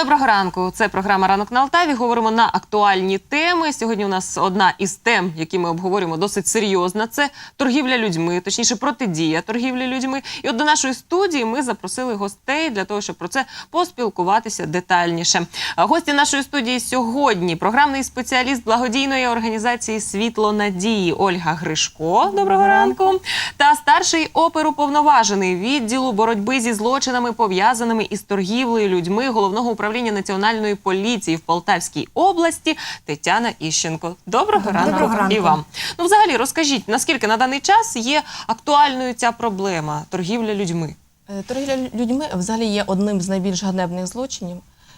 Доброго ранку. Це програма Ранок на Алтаві. Говоримо на актуальні теми. Сьогодні у нас одна із тем, які ми обговорюємо, досить серйозна. Це торгівля людьми, точніше, протидія торгівлі людьми. І от до нашої студії ми запросили гостей для того, щоб про це поспілкуватися детальніше. Гості нашої студії сьогодні програмний спеціаліст благодійної організації Світло надії Ольга Гришко. Доброго ранку. Та старший оперуповноважений відділу боротьби зі злочинами, пов'язаними із торгівлею людьми головного управління національної поліції в Полтавській області Тетяна Іщенко. Доброго, ранку. Доброго ранку. і вам. Ну, взагалі, розкажіть, наскільки на даний час є актуальною ця проблема торгівля людьми? Е, Торгівля людьми взагалі є одним з найбільш ганебних злочинів,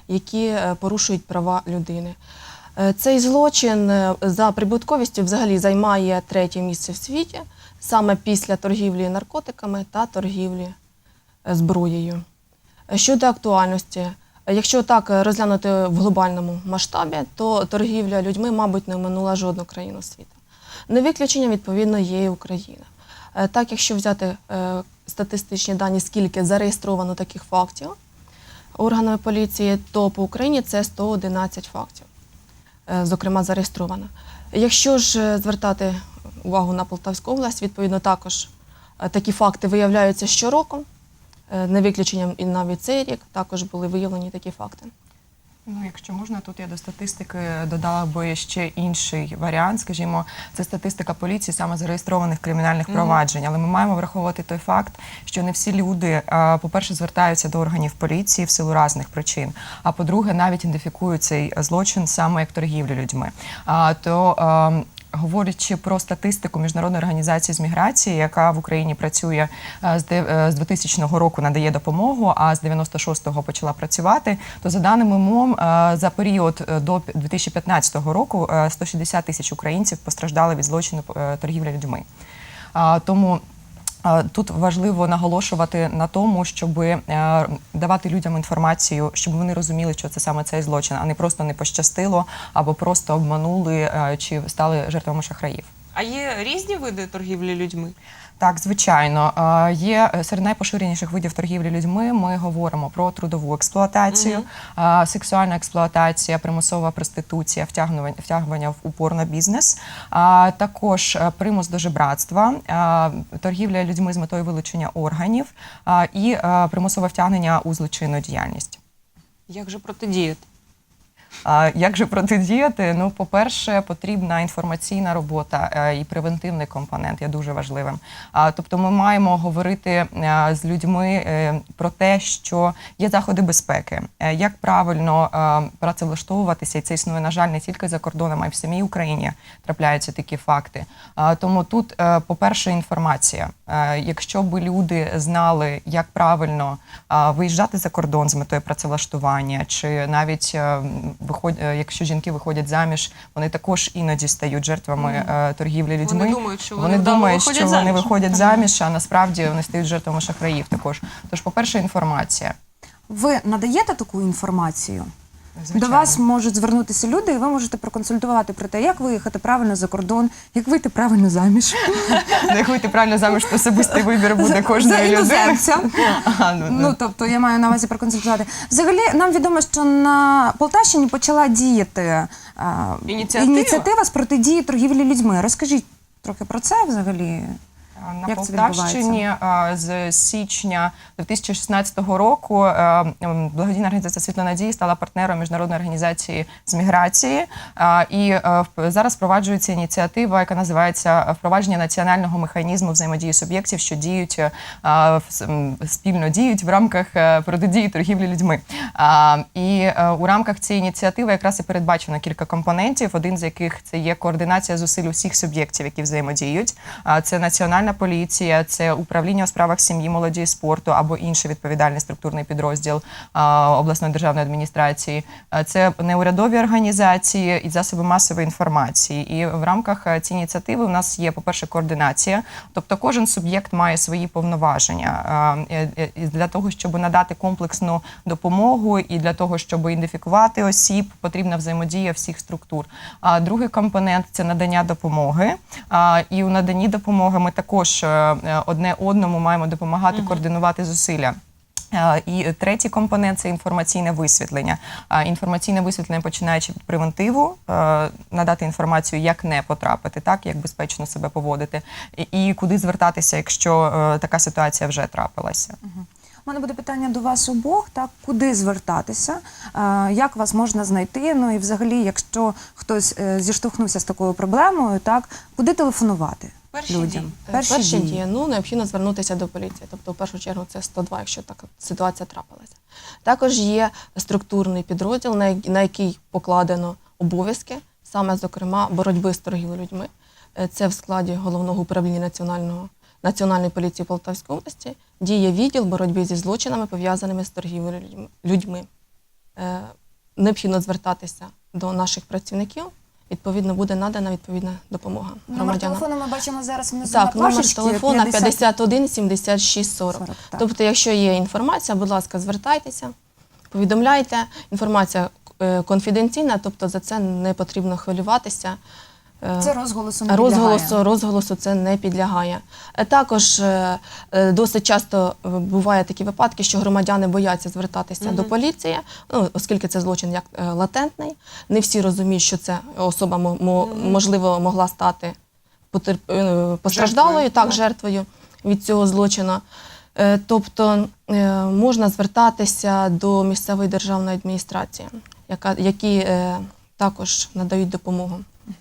які е, порушують права людини. Е, Цей злочин за прибутковістю взагалі займає третє місце в світі, саме після торгівлі наркотиками та торгівлі зброєю. Щодо актуальності, якщо так е, розглянути в глобальному масштабі, то торгівля людьми, мабуть, не оминула жодну країну світу. Не виключенням, відповідно, є і Україна. Е, Так, якщо взяти е, статистичні дані, скільки зареєстровано таких фактів органами поліції, то по Україні це 111 фактів, зокрема, зареєстровано. Якщо ж звертати увагу на Полтавську область, відповідно, також такі факти виявляються щороку. Е, Не виключенням і навіть цей рік також були виявлені такі факти. Ну, якщо можна, тут я до статистики додала би ще інший варіант. Скажімо, це статистика поліції саме зареєстрованих кримінальних проваджень. Але ми маємо враховувати той факт, що не всі люди, по-перше, звертаються до органів поліції в силу різних причин. А по-друге, навіть ідентифікують цей злочин саме як торгівлю людьми. То ем, Говорячи про статистику міжнародної організації з міграції, яка в Україні працює е, з де- е, з 2000 року, надає допомогу, а з 96-го почала працювати, то за даними МОМ, е, за період до 2015 року е, 160 тисяч українців постраждали від злочину торгівлі людьми. Тому Тут важливо наголошувати на тому, щоб е, давати людям інформацію, щоб вони розуміли, що це саме цей злочин, а не просто не пощастило або просто обманули е, чи стали жертвами шахраїв. А є різні види торгівлі людьми? Так, звичайно, Е, є е, серед найпоширеніших видів торгівлі людьми. Ми говоримо про трудову експлуатацію, е, сексуальна експлуатація, примусова проституція, втягнування втягування в упор бізнес, а також примус до жебратства, торгівля людьми з метою вилучення органів і примусове втягнення у злочинну діяльність. Як же протидіяти? А Як же протидіяти? Ну, по-перше, потрібна інформаційна робота е, і превентивний компонент є дуже важливим. А, Тобто, ми маємо говорити е, з людьми е, про те, що є заходи безпеки, як правильно працевлаштовуватися, і це існує, на жаль, не тільки за кордоном, а й в самій Україні трапляються такі факти. Тому тут, по-перше, інформація. Якщо б люди знали, як правильно виїжджати за кордон з метою працевлаштування, чи навіть е, виход, е, якщо жінки виходять заміж, вони також іноді стають жертвами е, торгівлі людьми. Вони думають, що вони вони думають, виходять заміж. вони виходять заміж, а насправді вони стають жертвами шахраїв. Також тож, по-перше, інформація. Ви надаєте таку інформацію? Звичайно. До вас можуть звернутися люди, і ви можете проконсультувати про те, як виїхати правильно за кордон, як вийти правильно заміж як вийти правильно заміж, то особистий вибір буде кожної людини. Ага, ну, Ну тобто я маю на увазі проконсультувати. Взагалі, нам відомо, що на Полтавщині почала діяти а, Ініціатива? ініціатива з протидії торгівлі людьми. Розкажіть трохи про це взагалі. На Як Полтавщині з січня 2016 року благодійна організація Світло надії стала партнером міжнародної організації з міграції. І в- зараз впроваджується ініціатива, яка називається впровадження національного механізму взаємодії суб'єктів, що діють м, спільно діють в рамках е, протидії торгівлі людьми. І е, у рамках цієї ініціативи якраз і передбачено кілька компонентів, один з яких це є координація зусиль усіх суб'єктів, які взаємодіють. Це національна поліція, це управління у справах сім'ї, молоді і спорту або інший відповідальний структурний підрозділ обласної державної адміністрації. Це неурядові організації і засоби масової інформації. І в рамках е, цієї ініціативи у нас є, по-перше, координація, тобто кожен суб'єкт має свої повноваження е, е, для того, щоб надати комплексну допомогу, і для того, щоб ідентифікувати осіб, потрібна взаємодія всіх структур. А другий компонент це надання допомоги. І у наданні допомоги ми також е, е, одне одному маємо допомагати координувати зусилля. Е, І третій компонент це інформаційне висвітлення. Інформаційне висвітлення починаючи від превентиву, е, надати інформацію, як не потрапити, так як безпечно себе поводити, і- куди звертатися, якщо така ситуація вже трапилася. У мене буде питання до вас обох, так куди звертатися, як вас можна знайти? Ну і взагалі, якщо хтось зіштовхнувся з такою проблемою, так куди телефонувати Перші людям? дії. Перші, Перші дії. Ну, необхідно звернутися до поліції. Тобто, в першу чергу, це 102, якщо така ситуація трапилася. Також є структурний підрозділ, на на який покладено обов'язки, саме зокрема боротьби з торгівлею людьми. Е, Це в складі головного управління національного національної поліції Полтавської області діє відділ боротьби зі злочинами, пов'язаними з торгівлею людьми- людьми. Е, Необхідно звертатися до наших працівників. Відповідно, буде надана відповідна допомога Номер громадянам. телефону ми бачимо зараз внизу Так, на номер телефона 51 76 40. 40, так. Тобто, якщо є інформація, будь ласка, звертайтеся, повідомляйте. Інформація е, конфіденційна, тобто за це не потрібно хвилюватися. Е, Це розголосу не розголосу, підлягає. розголосу це не підлягає. Е, Також е, досить часто буває такі випадки, що громадяни бояться звертатися до поліції, ну, оскільки це злочин як латентний. Не всі розуміють, що це особа мо- мо- можливо могла стати потерп- постраждалою, Жертвою. так, жертвою від цього злочину. Тобто можна звертатися до місцевої державної адміністрації, яка, які також надають допомогу.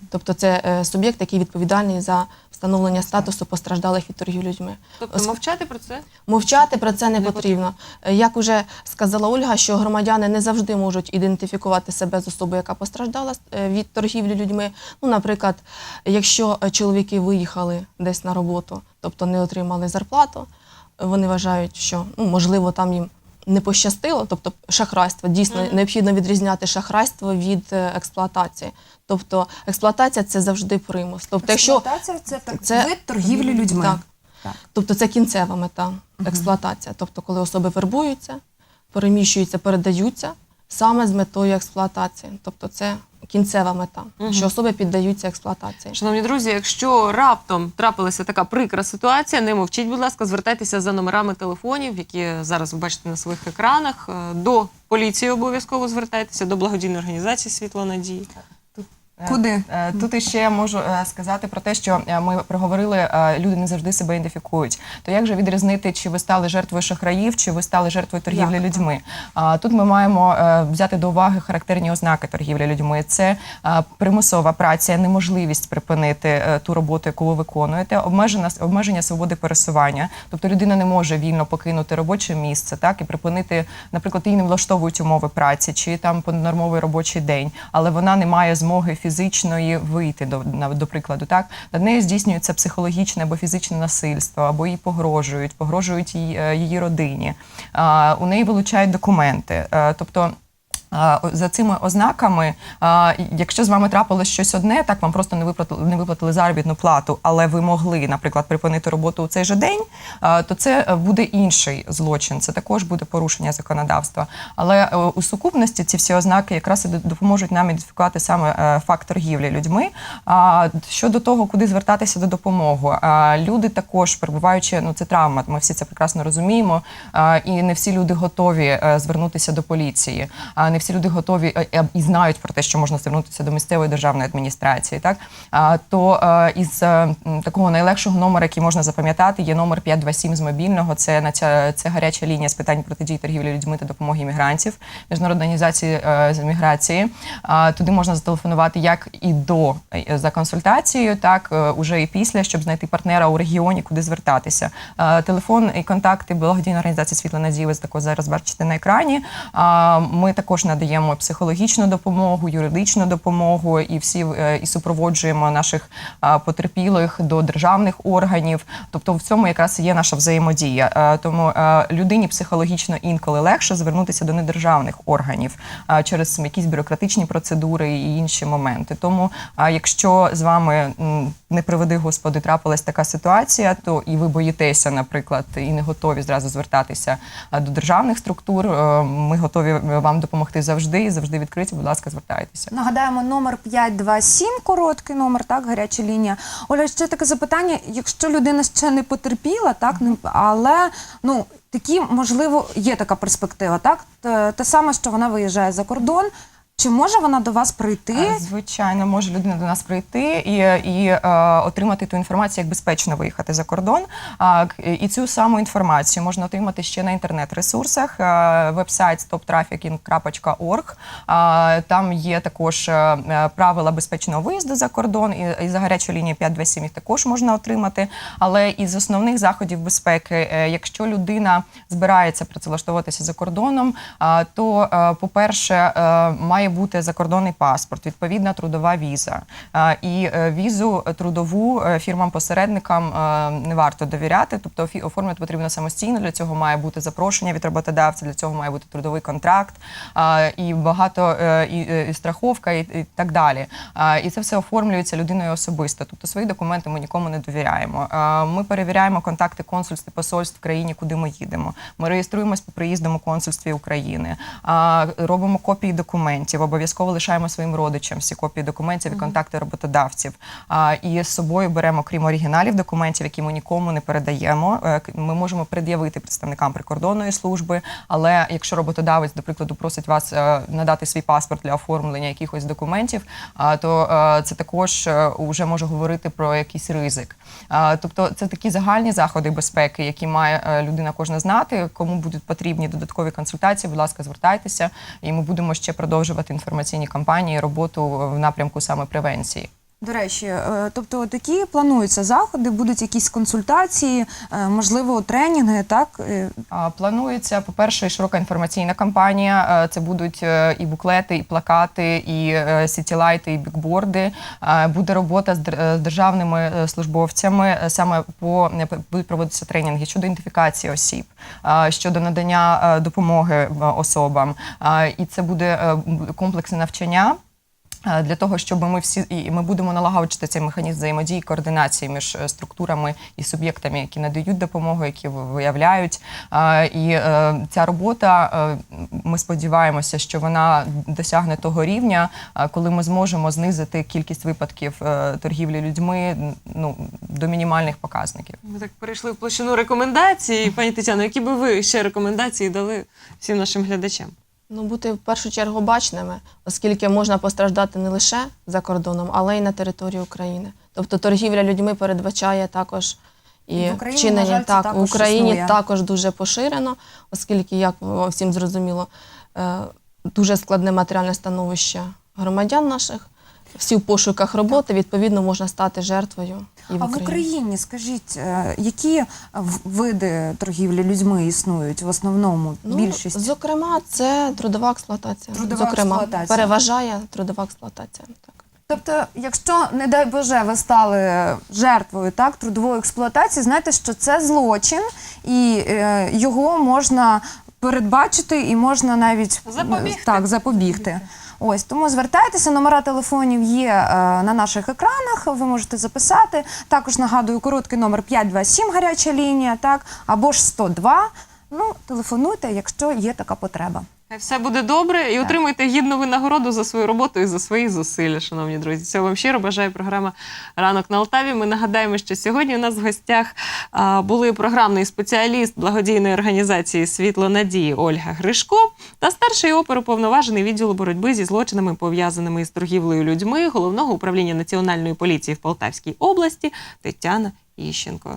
Тобто це е, суб'єкт, який відповідальний за встановлення статусу постраждалих від торгів людьми. Тобто мовчати про це? Мовчати про це не, Не потрібно. Е, Як уже сказала Ольга, що громадяни не завжди можуть ідентифікувати себе з особою, яка постраждала е, від торгівлі людьми. Ну, наприклад, якщо чоловіки виїхали десь на роботу, тобто не отримали зарплату, вони вважають, що ну, можливо там їм не пощастило, тобто шахрайство. Дійсно необхідно відрізняти шахрайство від е, експлуатації. Тобто експлуатація це завжди примус. Тобто, якщо Експлуатація це, так, це- вид торгівлі людьми. Так. Так. Тобто це кінцева мета експлуатація. Тобто, коли особи вербуються, переміщуються, передаються саме з метою експлуатації. Тобто це кінцева мета, що особи піддаються експлуатації. Шановні друзі, якщо раптом трапилася така прикра ситуація, не мовчіть, будь ласка, звертайтеся за номерами телефонів, які зараз ви бачите на своїх екранах. Е, До поліції обов'язково звертайтеся, до благодійної організації Світло надії. Е, Куди? е, Тут іще можу е, сказати про те, що ми проговорили, люди не завжди себе ідентифікують. То як же відрізнити, чи ви стали жертвою шахраїв, чи ви стали жертвою торгівлі Як? людьми? Тут ми маємо взяти до уваги характерні ознаки торгівлі людьми. Це примусова праця, неможливість припинити ту роботу, яку ви виконуєте, обмежена обмеження свободи пересування. Тобто людина не може вільно покинути робоче місце, так і припинити, наприклад, її не влаштовують умови праці, чи там понаднормовий робочий день, але вона не має змоги фізичної вийти до, до прикладу. Так над нею здійснюється психологічне або фізичне насильство, або їй погрожують, погрожують її, е, її родині. У неї вилучають документи. Е, тобто. За цими ознаками, якщо з вами трапилось щось одне, так вам просто не виплатили, не виплатили заробітну плату, але ви могли, наприклад, припинити роботу у цей же день, то це е, буде інший злочин. Це також буде порушення законодавства. Але е, у сукупності ці всі ознаки якраз і допоможуть нам ідентифікувати саме е, факт торгівлі людьми. А щодо того, куди звертатися до допомоги, люди також перебуваючи, ну це травма. Ми всі це прекрасно розуміємо. І не всі люди готові звернутися до поліції. Не всі люди готові е, е, і знають про те, що можна звернутися до місцевої державної адміністрації. Так то е, із такого найлегшого номера, який можна запам'ятати, є номер 527 з мобільного. Це на ця це гаряча лінія з питань протидії торгівлі людьми та допомоги іммігрантів, міжнародної організації з міграції. Туди можна зателефонувати як і до за консультацією, так уже і після, щоб знайти партнера у регіоні, куди звертатися. Телефон і контакти благодійної організації Світла Надії ви також зараз бачите на екрані. Ми також надаємо психологічну допомогу, юридичну допомогу і всі е, і супроводжуємо наших потерпілих до державних органів. Тобто в цьому якраз є наша взаємодія. Е, Тому е, людині психологічно інколи легше звернутися до недержавних органів через якісь бюрократичні процедури і інші моменти. Тому, якщо з вами не приведи Господи, трапилась така ситуація, то і ви боїтеся, наприклад, і не готові зразу звертатися до державних структур. Ми готові вам допомогти завжди і завжди відкриті. Будь ласка, звертайтеся. Нагадаємо, номер 527, короткий номер, так, гаряча лінія. Оля, ще таке запитання: якщо людина ще не потерпіла, так, не- але ну, такі, можливо, є така перспектива, так? Те саме, що вона виїжджає за кордон. Чи може вона до вас прийти? Е, Звичайно, може людина до нас прийти і, і е, отримати ту інформацію, як безпечно виїхати за кордон. А, і цю саму інформацію можна отримати ще на інтернет-ресурсах. Е, Вебсайт stoptrafficking.org. Там є також е, правила безпечного виїзду за кордон, і, і за гарячу лінію 527 їх також можна отримати. Але із основних заходів безпеки, якщо людина збирається працевлаштовуватися за кордоном, то, е, по-перше, е, має бути закордонний паспорт, відповідна трудова віза. І е, візу трудову е, фірмам-посередникам е, не варто довіряти, тобто оформити потрібно самостійно. Для цього має бути запрошення від роботодавця, для цього має бути трудовий контракт і багато е, і, е, страховка, і так далі. І це все оформлюється людиною особисто. Тобто свої документи ми нікому не довіряємо. Ми перевіряємо контакти консульств і посольств в країні, куди ми їдемо. Ми реєструємось по приїздам у консульстві України, робимо копії документів, обов'язково лишаємо своїм родичам всі копії документів і контакти роботодавців. А, І з собою беремо, крім оригіналів документів, які ми нікому не передаємо. е, Ми можемо пред'явити представникам прикордонної служби, але якщо роботодавець, до прикладу, просить вас е, надати свій паспорт для оформлення якихось документів, то е, це також вже може говорити про якийсь ризик. Тобто, це такі загальні заходи безпеки, які має людина кожна знати. Кому будуть потрібні додаткові консультації, будь ласка, звертайтеся, і ми будемо ще продовжувати інформаційні кампанії, роботу в напрямку саме превенції. До речі, е, тобто такі плануються заходи, будуть якісь консультації, е, можливо, тренінги, так? Е, Планується, по-перше, широка інформаційна кампанія. Це будуть і буклети, і плакати, і сітілайти, і бікборди. Буде робота з дер- з державними службовцями. Саме по будуть проводитися тренінги щодо ідентифікації осіб, щодо надання допомоги особам. І це буде комплексне навчання. Е, Для того щоб ми всі і ми будемо налагоджувати цей механізм взаємодії координації між е, структурами і суб'єктами, які надають допомогу, які виявляють. Е, І ця робота, ми сподіваємося, що вона досягне того рівня, коли ми зможемо знизити кількість випадків торгівлі людьми ну до мінімальних показників. Ми так перейшли в площину рекомендацій. Пані Тетяно, які би ви ще рекомендації дали всім нашим глядачам? Ну, бути в першу чергу бачними, оскільки можна постраждати не лише за кордоном, але й на території України. Тобто торгівля людьми передбачає також і В Україні, вчинення жаль, так в Україні існує. також дуже поширено, оскільки, як всім зрозуміло, е, дуже складне матеріальне становище громадян наших. Всі в пошуках роботи, відповідно, можна стати жертвою і в а в Україні. Скажіть, е, які види торгівлі людьми існують в основному? Більшість? Ну, Зокрема, це трудова експлуатація. Трудова зокрема, експлуатація. переважає трудова експлуатація. Так. Тобто, якщо, не дай Боже, ви стали жертвою так, трудової експлуатації, знаєте, що це злочин, і е, його можна передбачити і можна навіть Запобігти. Так, запобігти. Ось тому звертайтеся, номера телефонів є е, на наших екранах. Ви можете записати. Також нагадую, короткий номер 527, гаряча лінія, так або ж 102. Ну, телефонуйте, якщо є така потреба. Хай все буде добре і отримуйте гідну винагороду за свою роботу і за свої зусилля, шановні друзі. Цього вам щиро бажає програма Ранок на Алтаві. Ми нагадаємо, що сьогодні у нас в гостях були програмний спеціаліст благодійної організації Світло Надії Ольга Гришко та старший оперуповноважений відділу боротьби зі злочинами, пов'язаними із торгівлею людьми головного управління національної поліції в Полтавській області Тетяна Іщенко.